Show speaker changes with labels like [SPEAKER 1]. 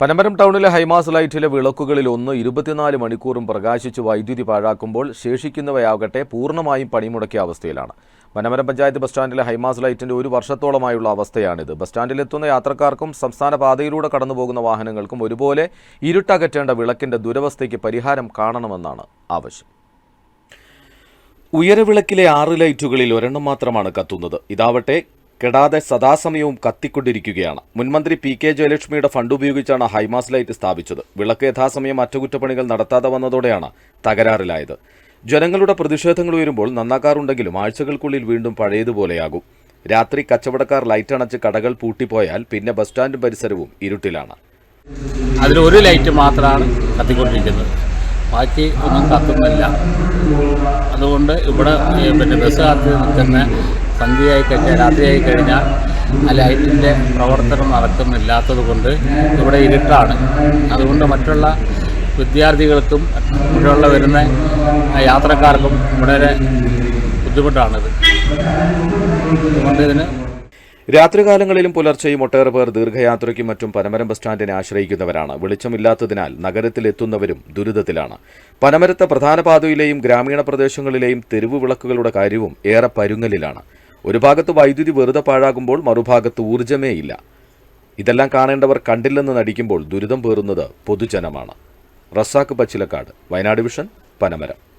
[SPEAKER 1] പനമരം ടൗണിലെ ഹൈമാസ് ലൈറ്റിലെ വിളക്കുകളിൽ ഒന്ന് ഇരുപത്തിനാല് മണിക്കൂറും പ്രകാശിച്ച് വൈദ്യുതി പാഴാക്കുമ്പോൾ ശേഷിക്കുന്നവയാകട്ടെ പൂർണമായും പണിമുടക്കിയ അവസ്ഥയിലാണ്. പനമരം പഞ്ചായത്ത് ബസ് സ്റ്റാൻഡിലെ ഹൈമാസ് ലൈറ്റിന്റെ ഒരു വർഷത്തോളമായുള്ള അവസ്ഥയാണിത്. ബസ് സ്റ്റാൻഡിലെത്തുന്ന യാത്രക്കാർക്കും സംസ്ഥാന പാതയിലൂടെ കടന്നുപോകുന്ന വാഹനങ്ങൾക്കും ഒരുപോലെ ഇരുട്ടകറ്റേണ്ട വിളക്കിന്റെ ദുരവസ്ഥയ്ക്ക് പരിഹാരം കാണണമെന്നാണ് ആവശ്യം. ഉയരവിളക്കിലെ ആറ് ലൈറ്റുകളിൽ ഒരെണ്ണം മാത്രമാണ് കത്തുന്നത്. ഇതാവട്ടെ കെടാതെ സദാസമയവും കത്തിക്കൊണ്ടിരിക്കുകയാണ്. മുൻമന്ത്രി പി കെ ജയലക്ഷ്മിയുടെ ഫണ്ട് ഉപയോഗിച്ചാണ് ഹൈമാസ് ലൈറ്റ് സ്ഥാപിച്ചത്. വിളക്ക് യഥാസമയം അറ്റകുറ്റപ്പണികൾ നടത്താതെ വന്നതോടെയാണ് തകരാറിലായത്. ജനങ്ങളുടെ പ്രതിഷേധങ്ങൾ ഉയരുമ്പോൾ നന്നാക്കാറുണ്ടെങ്കിലും ആഴ്ചകൾക്കുള്ളിൽ വീണ്ടും പഴയതുപോലെയാകും. രാത്രി കച്ചവടക്കാർ ലൈറ്റ് അണച്ച് കടകൾ പൂട്ടിപ്പോയാൽ പിന്നെ ബസ് സ്റ്റാൻഡും പരിസരവും ഇരുട്ടിലാണ്.
[SPEAKER 2] അതിൽ ഒരു ലൈറ്റ് മാത്രമാണ് കത്തിക്കൊണ്ടിരിക്കുന്നത്. ബാക്കി ഒന്നും കത്തുന്നില്ല. അതുകൊണ്ട് ഇവിടെ പിന്നെ ബസ് കാത്ത് നിൽക്കുന്ന സന്ധ്യയായി കഴിഞ്ഞാൽ രാത്രിയായി കഴിഞ്ഞാൽ ആ ലൈറ്റിന്റെ പ്രവർത്തനം നടക്കുന്നില്ലാത്തത് കൊണ്ട് ഇവിടെ ഇരുട്ടാണ്. അതുകൊണ്ട് മറ്റുള്ള വിദ്യാർത്ഥികൾക്കും ഇവിടെയുള്ള വരുന്ന യാത്രക്കാർക്കും വളരെ ബുദ്ധിമുട്ടാണിത്. അതുകൊണ്ട് ഇതിന്
[SPEAKER 1] രാത്രികാലങ്ങളിലും പുലർച്ചെയും ഒട്ടേറെ പേർ ദീർഘയാത്രയ്ക്കും മറ്റും പനമരം ബസ് സ്റ്റാൻഡിനെ ആശ്രയിക്കുന്നവരാണ്. വെളിച്ചമില്ലാത്തതിനാൽ നഗരത്തിലെത്തുന്നവരും ദുരിതത്തിലാണ്. പനമരത്തെ പ്രധാന പാതയിലെയും ഗ്രാമീണ പ്രദേശങ്ങളിലെയും തെരുവ് വിളക്കുകളുടെ കാര്യവും ഏറെ പരുങ്ങലിലാണ്. ഒരു ഭാഗത്ത് വൈദ്യുതി വെറുതെ പാഴാകുമ്പോൾ മറുഭാഗത്ത് ഊർജമേ ഇല്ല. ഇതെല്ലാം കാണേണ്ടവർ കണ്ടില്ലെന്ന് നടിക്കുമ്പോൾ ദുരിതം പേറുന്നത് പൊതുജനമാണ്. റസാക്ക് പച്ചിലക്കാട് വയനാട് വിഷൻ പനമരം.